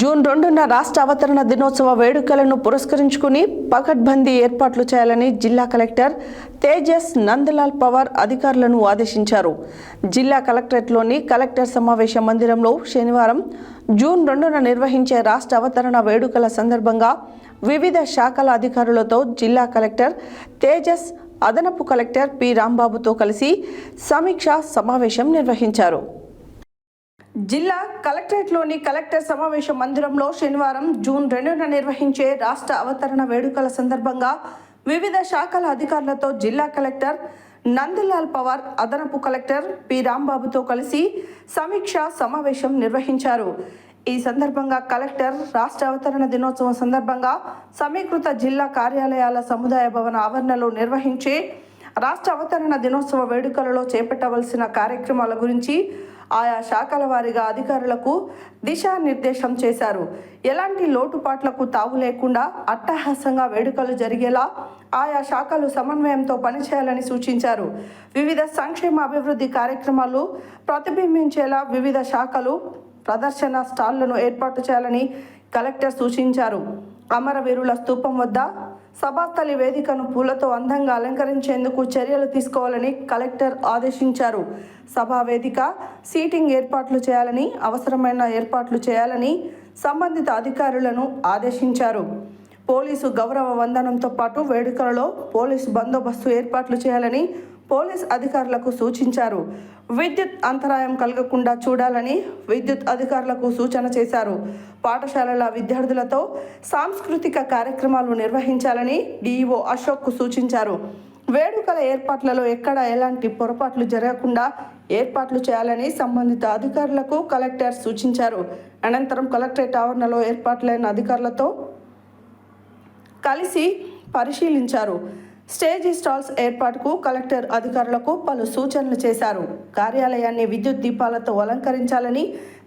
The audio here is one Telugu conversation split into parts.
జూన్ రెండున రాష్ట్ర అవతరణ దినోత్సవ వేడుకలను పురస్కరించుకుని పకడ్బందీ ఏర్పాట్లు చేయాలని జిల్లా కలెక్టర్ తేజస్ నందలాల్ పవార్ అధికారులను ఆదేశించారు. జిల్లా కలెక్టరేట్లోని కలెక్టర్ సమావేశ మందిరంలో శనివారం జూన్ రెండున నిర్వహించే రాష్ట్ర అవతరణ వేడుకల సందర్భంగా వివిధ శాఖల అధికారులతో జిల్లా కలెక్టర్ తేజస్ అదనపు కలెక్టర్ పి రాంబాబుతో కలిసి సమీక్ష సమావేశం నిర్వహించారు. జిల్లా కలెక్టరేట్లోని కలెక్టర్ సమావేశ మందిరంలో శనివారం జూన్ రెండున నిర్వహించే రాష్ట్ర అవతరణ వేడుకల సందర్భంగా వివిధ శాఖల అధికారులతో జిల్లా కలెక్టర్ నందలాల్ పవార్ అదనపు కలెక్టర్ పి. రాంబాబుతో కలిసి సమీక్ష సమావేశం నిర్వహించారు. ఈ సందర్భంగా కలెక్టర్ రాష్ట్ర అవతరణ దినోత్సవం సందర్భంగా సమీకృత జిల్లా కార్యాలయాల సముదాయ భవన ఆవరణలో నిర్వహించే రాష్ట్ర అవతరణ దినోత్సవ వేడుకలలో చేపట్టవలసిన కార్యక్రమాల గురించి ఆయా శాఖల వారీగా అధికారులకు దిశానిర్దేశం చేశారు. ఎలాంటి లోటుపాట్లకు తావు లేకుండా అట్టహాసంగా వేడుకలు జరిగేలా ఆయా శాఖలు సమన్వయంతో పనిచేయాలని సూచించారు. వివిధ సంక్షేమ అభివృద్ధి కార్యక్రమాలు ప్రతిబింబించేలా వివిధ శాఖలు ప్రదర్శన స్టాళ్ళను ఏర్పాటు చేయాలని కలెక్టర్ సూచించారు. అమరవీరుల స్తూపం వద్ద సభాస్థలి వేదికను పూలతో అందంగా అలంకరించేందుకు చర్యలు తీసుకోవాలని కలెక్టర్ ఆదేశించారు. సభా వేదిక సీటింగ్ ఏర్పాట్లు చేయాలని అవసరమైన ఏర్పాట్లు చేయాలని సంబంధిత అధికారులను ఆదేశించారు. పోలీసు గౌరవ వందనంతో పాటు వేడుకలలో పోలీసు బందోబస్తు ఏర్పాట్లు చేయాలని పోలీస్ అధికారులకు సూచించారు. విద్యుత్ అంతరాయం కలగకుండా చూడాలని విద్యుత్ అధికారులకు సూచన చేశారు. పాఠశాలల విద్యార్థులతో సాంస్కృతిక కార్యక్రమాలు నిర్వహించాలని డీఈఓ అశోక్కు సూచించారు. వేడుకల ఏర్పాట్లలో ఎక్కడ ఎలాంటి పొరపాట్లు జరగకుండా ఏర్పాట్లు చేయాలని సంబంధిత అధికారులకు కలెక్టర్ సూచించారు. అనంతరం కలెక్టరేట్ ఆవరణలో ఏర్పాట్లైన అధికారులతో కలిసి పరిశీలించారు. స్టేజ్ స్టాల్స్ ఏర్పాటుకు కలెక్టర్ అధికారులకు పలు సూచనలు చేశారు. కార్యాలయాన్ని విద్యుత్ దీపాలతో అలంకరించాలని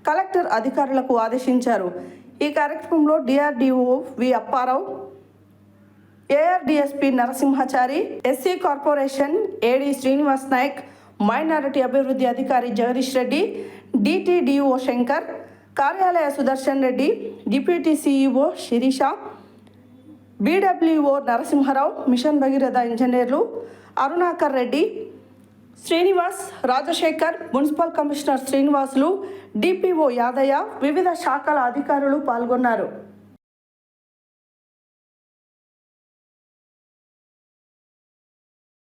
కలెక్టర్ అధికారులకు ఆదేశించారు. ఈ కార్యక్రమంలో DRDO V Apparao ARDSP Narasimhachari SC corporation AD Srinivas Naik minority అభివృద్ధి అధికారి జగదీష్ రెడ్డి డిటిడిఓ శంకర్ కార్యాలయ Sudarshan Reddy deputy CEO Sirisha BWO Narasimharao mission Bhagiratha ఇంజనీర్లు Arunakar Reddy Srinivas Rajasekhar municipal commissioner Srinivasulu DPO Yadaiah వివిధ శాఖల అధికారులు పాల్గొన్నారు.